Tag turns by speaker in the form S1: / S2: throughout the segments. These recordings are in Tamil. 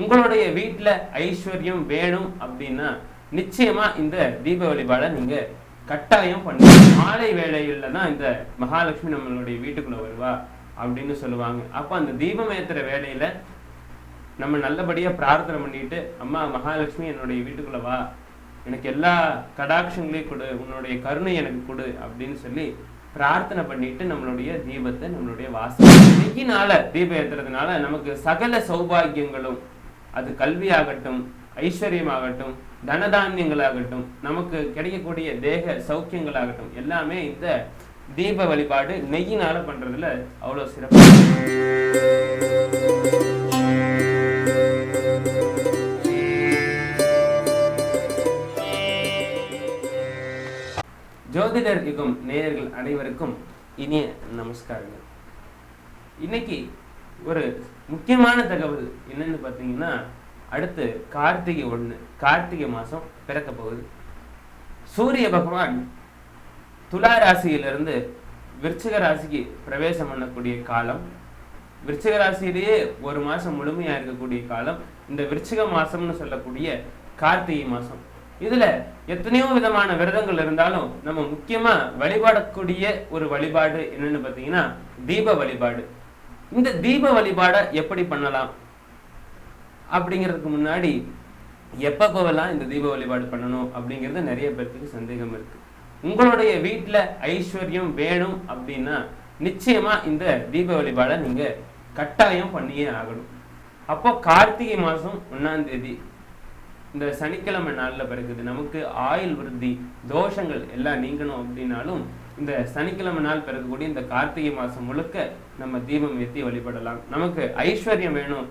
S1: உங்களுடைய வீட்டுல ஐஸ்வர்யம் வேணும் அப்படின்னா நிச்சயமா இந்த தீப வழிபாடை நீங்க கட்டாயம் பண்ணுங்க. மாலை வேளையில தான் இந்த மகாலட்சுமி நம்மளுடைய வீட்டுக்குள்ள வருவா அப்படின்னு சொல்லுவாங்க. அப்ப அந்த தீபம் ஏத்துற வேலையில நம்ம நல்லபடியா பிரார்த்தனை பண்ணிட்டு அம்மா மகாலட்சுமி என்னுடைய வீட்டுக்குள்ள வா. எனக்கு எல்லா கடாட்சங்களையும் கொடு. உன்னுடைய கருணை எனக்கு கொடு. அப்படின்னு சொல்லி பிரார்த்தனை பண்ணிட்டு நம்மளுடைய தீபத்தை நம்மளுடைய வாசல் நெய்யினால தீபம் ஏத்துறதுனால நமக்கு சகல சௌபாகியங்களும் அது கல்வியாகட்டும் ஐஸ்வர்யமாகட்டும் தனதானியங்களாகட்டும் நமக்கு கிடைக்கக்கூடிய தேக சௌக்கியங்களாகட்டும் எல்லாமே இந்த தீப வழிபாடு நெய்யினால பண்றதுல அவ்வளவு சிறப்பு. ஜோதிடர் யுகம் நேயர்கள் அனைவருக்கும் இனிய நமஸ்காரங்கள். இன்னைக்கு ஒரு முக்கியமான தகவல் என்னன்னு பார்த்தீங்கன்னா அடுத்து கார்த்திகை ஒன்று கார்த்திகை மாதம் பிறக்க போகுது. சூரிய பகவான் துலா ராசியிலிருந்து விருச்சிக ராசிக்கு பிரவேசம் பண்ணக்கூடிய காலம். விருச்சிக ராசியிலேயே ஒரு மாசம் முழுமையா இருக்கக்கூடிய காலம். இந்த விருச்சிக மாசம்னு சொல்லக்கூடிய கார்த்திகை மாசம். இதுல எத்தனையோ விதமான விரதங்கள் இருந்தாலும் நம்ம முக்கியமா வழிபாடக்கூடிய ஒரு வழிபாடு என்னன்னு பார்த்தீங்கன்னா தீப வழிபாடு. இந்த தீப வழிபாடை எப்படி பண்ணலாம்? அப்படிங்கிறதுக்கு முன்னாடி எப்பப்போவெல்லாம் இந்த தீப வழிபாடு பண்ணணும் அப்படிங்கிறது நிறைய பேர்த்துக்கு சந்தேகம் இருக்கு. உங்களுடைய வீட்டுல ஐஸ்வர்யம் வேணும் அப்படின்னா நிச்சயமா இந்த தீப வழிபாடை நீங்க கட்டாயம் பண்ணியே ஆகணும். அப்போ கார்த்திகை மாசம் ஒண்ணாம் தேதி இந்த சனிக்கிழமை நாள்ல பிறகுது நமக்கு ஆயுள் விருத்தி தோஷங்கள் எல்லாம் நீங்கணும் அப்படின்னாலும் இந்த சனிக்கிழமை நாள் பிறக்கக்கூடிய இந்த கார்த்திகை மாசம் முழுக்க நம்ம தீபம் ஏற்றி வழிபடலாம். நமக்கு ஐஸ்வர்யம் வேணும்.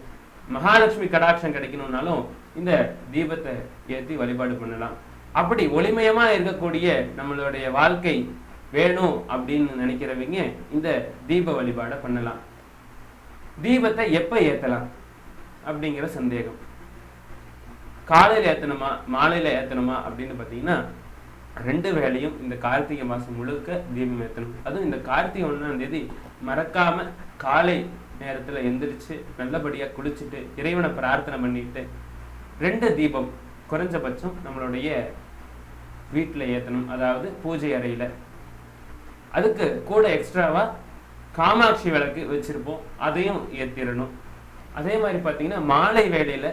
S1: மகாலட்சுமி கடாட்சம் கிடைக்கணும்னாலும் இந்த தீபத்தை ஏற்றி வழிபாடு பண்ணலாம். அப்படி ஒளிமயமா இருக்கக்கூடிய நம்மளுடைய வாழ்க்கை வேணும் அப்படின்னு நினைக்கிறவங்க இந்த தீப வழிபாடை பண்ணலாம். தீபத்தை எப்ப ஏத்தலாம்? அப்படிங்கிற சந்தேகம். காலையில ஏத்தணுமா? மாலையில ஏத்தணுமா? அப்படின்னு பார்த்தீங்கன்னா ரெண்டு வேலையும் இந்த கார்த்திகை மாதம் முழுக்க தீபம் ஏற்றணும். அதுவும் இந்த கார்த்திகை ஒன்றாம் தேதி மறக்காம காலை நேரத்தில் எந்திரிச்சு நல்லபடியாக குளிச்சுட்டு இறைவனை பிரார்த்தனை பண்ணிட்டு ரெண்டு தீபம் குறைஞ்சபட்சம் நம்மளுடைய வீட்டில் ஏற்றணும் அதாவது பூஜை அறையில். அதுக்கு கூட எக்ஸ்ட்ராவா காமாட்சி விளக்கு வச்சிருப்போம். அதையும் ஏற்றிடணும் அதே மாதிரி பார்த்தீங்கன்னா மாலை வேளையில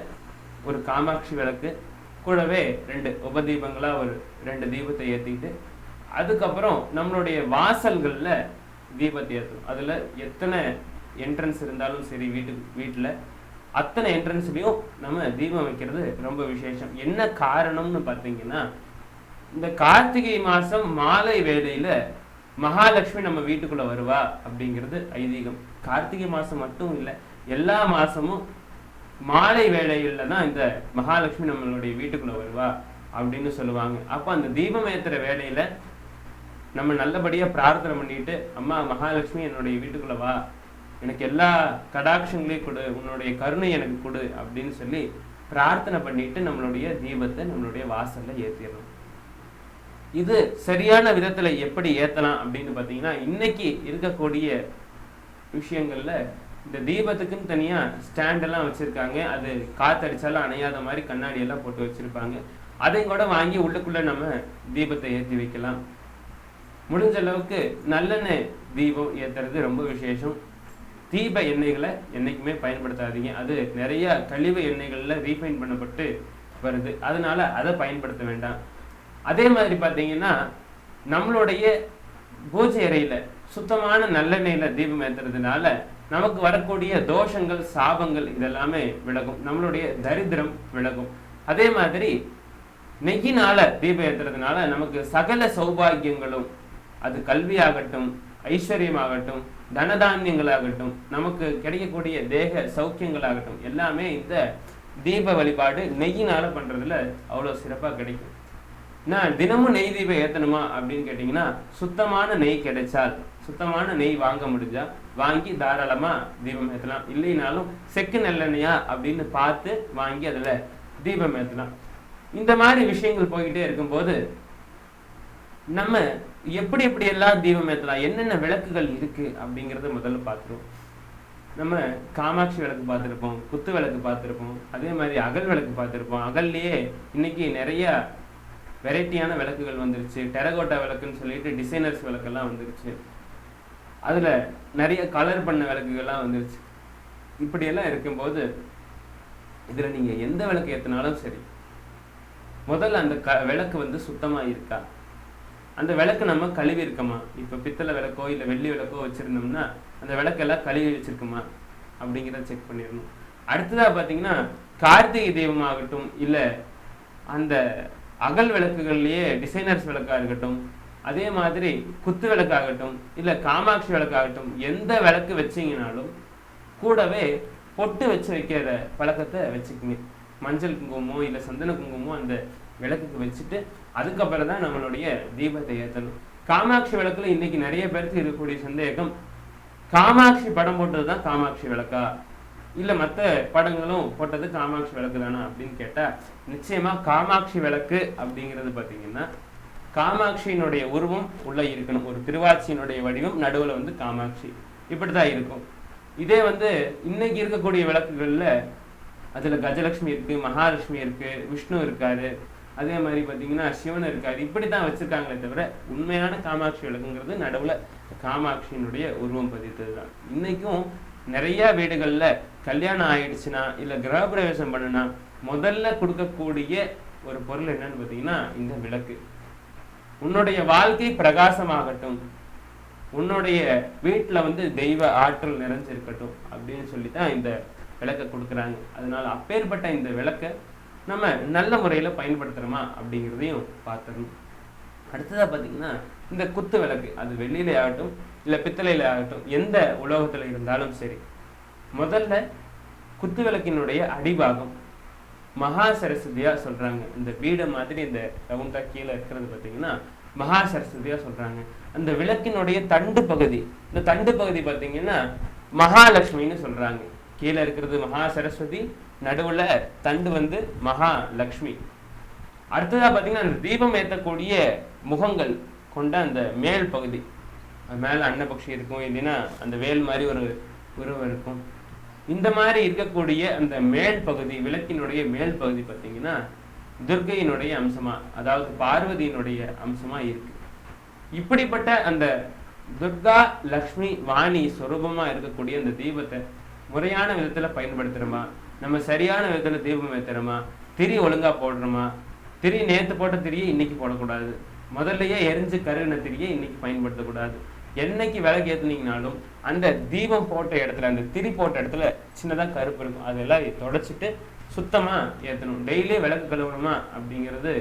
S1: ஒரு காமாட்சி விளக்கு கூடவே ரெண்டு உபதீபங்களா ஒரு ரெண்டு தீபத்தை ஏற்றிக்கிட்டு அதுக்கப்புறம் நம்மளுடைய வாசல்களில் தீபத்தை ஏற்றணும் அதுல எத்தனை என்ட்ரன்ஸ் இருந்தாலும் சரி வீட்டுக்கு வீட்டில் அத்தனை என்ட்ரன்ஸ்லையும் நம்ம தீபம் வைக்கிறது ரொம்ப விசேஷம். என்ன காரணம்னு பார்த்தீங்கன்னா இந்த கார்த்திகை மாதம் மாலை வேளையில் மகாலட்சுமி நம்ம வீட்டுக்குள்ளே வருவா அப்படிங்கிறது ஐதீகம். கார்த்திகை மாதம் மட்டும் இல்லை எல்லா மாசமும் மாலை வேளையில தான் இந்த மகாலட்சுமி நம்மளுடைய வீட்டுக்குள்ள வருவா அப்படின்னு சொல்லுவாங்க. அப்ப அந்த தீபம் ஏத்துற வேலையில நம்ம நல்லபடியா பிரார்த்தனை பண்ணிட்டு அம்மா மகாலட்சுமி என்னுடைய வீட்டுக்குள்ள வா. எனக்கு எல்லா கடாட்சங்களையும் கொடு. உன்னுடைய கருணை எனக்கு கொடு. அப்படின்னு சொல்லி பிரார்த்தனை பண்ணிட்டு நம்மளுடைய தீபத்தை நம்மளுடைய வாசல்ல ஏத்திடணும். இது சரியான விதத்துல எப்படி ஏத்தலாம் அப்படின்னு பாத்தீங்கன்னா இன்னைக்கு இருக்கக்கூடிய விஷயங்கள்ல இந்த தீபத்துக்குன்னு தனியாக ஸ்டாண்டெல்லாம் வச்சுருக்காங்க. அது காத்தடிச்சாலும் அணையாத மாதிரி கண்ணாடி எல்லாம் போட்டு வச்சுருப்பாங்க. அதையும் கூட வாங்கி உள்ளுக்குள்ளே நம்ம தீபத்தை ஏற்றி வைக்கலாம். முடிஞ்ச அளவுக்கு நல்லெண்ணெய் தீபம் ஏத்துறது ரொம்ப விசேஷம். தீப எண்ணெய்களை என்றைக்குமே பயன்படுத்தாதீங்க. அது நிறைய கழிவு எண்ணெய்களில் ரீஃபைன் பண்ணப்பட்டு வருது. அதனால அதை பயன்படுத்த வேண்டாம். அதே மாதிரி பார்த்தீங்கன்னா நம்மளுடைய பூஜை அறையில் சுத்தமான நல்லெண்ணெயில தீபம் ஏத்துறதுனால நமக்கு வரக்கூடிய தோஷங்கள் சாபங்கள் இதெல்லாமே விலகும். நம்மளுடைய தரித்திரம் விலகும். அதே மாதிரி நெய்யினால தீபம் ஏத்துறதுனால நமக்கு சகல சௌபாகியங்களும் அது கல்வியாகட்டும் ஐஸ்வர்யமாகட்டும் தனதானியங்களாகட்டும் நமக்கு கிடைக்கக்கூடிய தேக சௌக்கியங்களாகட்டும் எல்லாமே இந்த தீப வழிபாடு நெய்யினால பண்றதுல அவ்வளோ சிறப்பாக கிடைக்கும். நான் தினமும் நெய் தீபம் ஏத்தணுமா அப்படின்னு கேட்டிங்கன்னா சுத்தமான நெய் கிடைச்சால் சுத்தமான நெய் வாங்க முடிஞ்சா வாங்கி தாராளமா தீபம் ஏத்தலாம். இல்லைனாலும் செக்கு நல்லெண்ணெயா அப்படின்னு பார்த்து வாங்கி அதுல தீபம் ஏத்தலாம். இந்த மாதிரி விஷயங்கள் போய்கிட்டே இருக்கும்போது நம்ம எப்படி எப்படி எல்லாம் தீபம் ஏத்தலாம் என்னென்ன விளக்குகள் இருக்கு அப்படிங்கிறத முதல்ல பார்த்துருவோம். நம்ம காமாட்சி விளக்கு பார்த்துருப்போம் குத்து விளக்கு பார்த்துருப்போம் அதே மாதிரி அகல் விளக்கு பார்த்துருப்போம். அகல்லையே இன்னைக்கு நிறைய வெரைட்டியான விளக்குகள் வந்துருச்சு டெரகோட்டா விளக்குன்னு சொல்லிட்டு டிசைனர்ஸ் விளக்கெல்லாம் வந்துருச்சு. அதில் நிறைய கலர் பண்ண விளக்குகள்லாம் வந்துருச்சு. இப்படியெல்லாம் இருக்கும்போது இதில் நீங்கள் எந்த விளக்கு ஏற்றினாலும் சரி முதல்ல அந்த க விளக்கு வந்து சுத்தமாக இருக்கா? அந்த விளக்கு நம்ம கழுவி இருக்கோமா? இப்போ பித்தளை விளக்கோ இல்லை வெள்ளி விளக்கோ வச்சுருந்தோம்னா அந்த விளக்கெல்லாம் கழுவி வச்சுருக்குமா? அப்படிங்கிறத செக் பண்ணிடணும். அடுத்ததாக பார்த்தீங்கன்னா கார்த்திகை தெய்வமாகட்டும் இல்லை அந்த அகல் விளக்குகள்லேயே டிசைனர்ஸ் விளக்காக இருக்கட்டும் அதே மாதிரி குத்து விளக்காகட்டும் இல்லை காமாட்சி விளக்காகட்டும் எந்த விளக்கு வச்சிங்கனாலும் கூடவே பொட்டு வச்சு வைக்கிற பழக்கத்தை வச்சுக்குங்க. மஞ்சள் குங்குமமோ இல்லை சந்தன குங்குமமோ அந்த விளக்குக்கு வச்சுட்டு அதுக்கப்புறம் தான் நம்மளுடைய தீபத்தை ஏற்றணும் காமாட்சி விளக்குல இன்னைக்கு நிறைய பேருக்கு இருக்கக்கூடிய சந்தேகம் காமாட்சி படம் போட்டது தான் காமாட்சி விளக்கா? இல்லை மற்ற படங்களும் போட்டது காமாட்சி விளக்கு தானா அப்படின்னு கேட்டால் நிச்சயமாக காமாட்சி விளக்கு அப்படிங்கிறது பார்த்தீங்கன்னா காமாட்சியினுடைய உருவம் உள்ளே இருக்கணும். ஒரு திருவாட்சியினுடைய வடிவம் நடுவில் வந்து காமாட்சி. இப்படி தான் இருக்கும். இதே வந்து இன்னைக்கு இருக்கக்கூடிய விளக்குகளில் அதில் கஜலட்சுமி இருக்குது மகாலட்சுமி இருக்கு விஷ்ணு இருக்காரு. அதே மாதிரி பார்த்தீங்கன்னா சிவன் இருக்காரு. இப்படி தான் வச்சுருக்காங்களே தவிர உண்மையான காமாட்சி விளக்குங்கிறது நடுவில் காமாட்சியினுடைய உருவம் பதித்தது தான் இன்னைக்கும் நிறைய வீடுகளில் கல்யாணம் ஆயிடுச்சுன்னா இல்லை கிரகப்பிரவேசம் பண்ணுனா முதல்ல கொடுக்கக்கூடிய ஒரு பொருள் என்னன்னு பார்த்தீங்கன்னா இந்த விளக்கு. உன்னுடைய வாழ்க்கை பிரகாசமாகட்டும். உன்னுடைய வீட்டில் வந்து தெய்வ ஆற்றல் நிறைஞ்சிருக்கட்டும் அப்படின்னு சொல்லி தான் இந்த விளக்கை கொடுக்குறாங்க. அதனால அப்பேற்பட்ட இந்த விளக்கை நம்ம நல்ல முறையில் பயன்படுத்துகிறோமா அப்படிங்கிறதையும் பார்த்துடணும். அடுத்ததாக பார்த்தீங்கன்னா இந்த குத்து விளக்கு. அது வெள்ளியில ஆகட்டும் இல்லை பித்தளையில ஆகட்டும் எந்த உலோகத்தில் இருந்தாலும் சரி. முதல்ல குத்து விளக்கினுடைய அடிபாகம். மகா சரஸ்வதியா சொல்றாங்க. இந்த வீடு மாதிரி இந்த ரவுண்டா கீழே இருக்கிறது பார்த்தீங்கன்னா மகா சரஸ்வதியா சொல்றாங்க. அந்த விளக்கினுடைய தண்டு பகுதி. இந்த தண்டு பகுதி பார்த்தீங்கன்னா மகாலட்சுமின்னு சொல்றாங்க. கீழே இருக்கிறது மகா சரஸ்வதி நடுவுல தண்டு வந்து மகா லக்ஷ்மி அடுத்ததா பார்த்தீங்கன்னா அந்த தீபம் ஏற்றக்கூடிய முகங்கள் கொண்ட அந்த மேல் பகுதி. அது மேல அன்னபக்ஷி இருக்கும் இல்லைன்னா அந்த வேல் மாதிரி ஒரு உருவம் இருக்கும். இந்த மாதிரி இருக்கக்கூடிய அந்த மேல் பகுதி விளக்கினுடைய மேல் பகுதி பார்த்தீங்கன்னா துர்கையினுடைய அம்சமா அதாவது பார்வதியினுடைய அம்சமா இருக்கு. இப்படிப்பட்ட அந்த துர்கா லக்ஷ்மி வாணி சொரூபமா இருக்கக்கூடிய அந்த தீபத்தை முறையான விதத்துல பயன்படுத்துறோமா? நம்ம சரியான விதத்துல தீபம் ஏத்துறோமா? திரி ஒழுங்கா போடுறோமா? திரி நேத்து போட்ட திரியை இன்னைக்கு போடக்கூடாது. முதல்லயே எரிஞ்சு கருகின திரியை இன்னைக்கு பயன்படுத்தக்கூடாது. என்னைக்கு விளக்கு ஏற்றுனீங்கனாலும் அந்த தீபம் போட்ட இடத்துல அந்த திரி போட்ட இடத்துல சின்னதாக கருப்பு இருக்கும். அதெல்லாம் தொடச்சிட்டு சுத்தமாக ஏற்றணும் டெய்லி விளக்கு கழுவணுமா அப்படிங்கிறது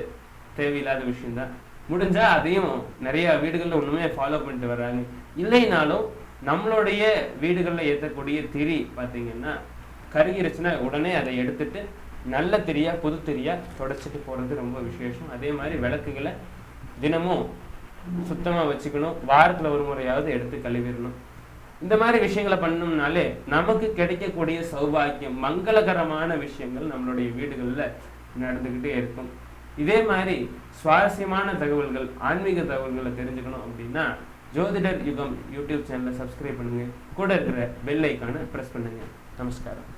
S1: தேவையில்லாத விஷயம்தான். முடிஞ்சா அதையும் நிறைய வீடுகளில் ஒன்றுமே ஃபாலோ பண்ணிட்டு வர்றாங்க. இல்லைனாலும் நம்மளுடைய வீடுகளில் ஏற்றக்கூடிய திரி பார்த்தீங்கன்னா கருகிருச்சுன்னா உடனே அதை எடுத்துட்டு நல்ல திரியா புது திரியா தொடச்சிட்டு போகிறது ரொம்ப விசேஷம். அதே மாதிரி விளக்குகளை தினமும் சுத்தமா வச்சுக்கணும். வாரத்துல ஒரு முறையாவது எடுத்து கழுவிடணும். இந்த மாதிரி விஷயங்களை பண்ணோம்னாலே நமக்கு கிடைக்கக்கூடிய சௌபாக்கியம் மங்களகரமான விஷயங்கள் நம்மளுடைய வீடுகளில் நடந்துக்கிட்டே இருக்கும். இதே மாதிரி சுவாரஸ்யமான தகவல்கள் ஆன்மீக தகவல்களை தெரிஞ்சுக்கணும் அப்படின்னா ஜோதிடர் யுகம் யூடியூப் சேனலை சப்ஸ்கிரைப் பண்ணுங்க. கூட இருக்கிற பெல் ஐக்கானை ப்ரெஸ் பண்ணுங்க. நமஸ்காரம்.